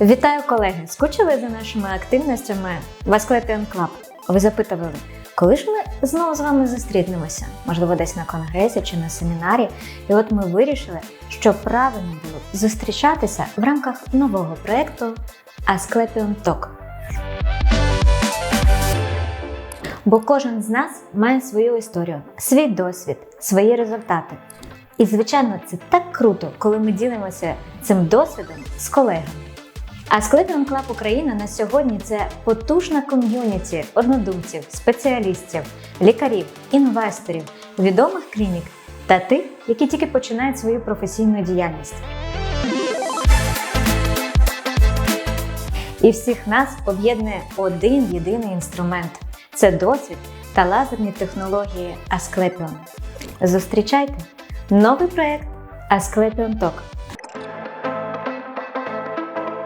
Вітаю колеги! Скучили за нашими активностями в Asclepion Club? Ви запитували, коли ж ми знову з вами зустрінемося? Можливо, десь на конгресі чи на семінарі. І от ми вирішили, що правильно було зустрічатися в рамках нового проєкту Asclepion Talk. Бо кожен з нас має свою історію, свій досвід, свої результати. І, звичайно, це так круто, коли ми ділимося цим досвідом з колегами. А Scorpion Club Україна на сьогодні це потужна ком'юніті однодумців, спеціалістів, лікарів, інвесторів, відомих клінік та тих, які тільки починають свою професійну діяльність. І всіх нас об'єднує один єдиний інструмент це досвід та лазерні технології Asclepion. Зустрічайте новий проект Asclepion Talk.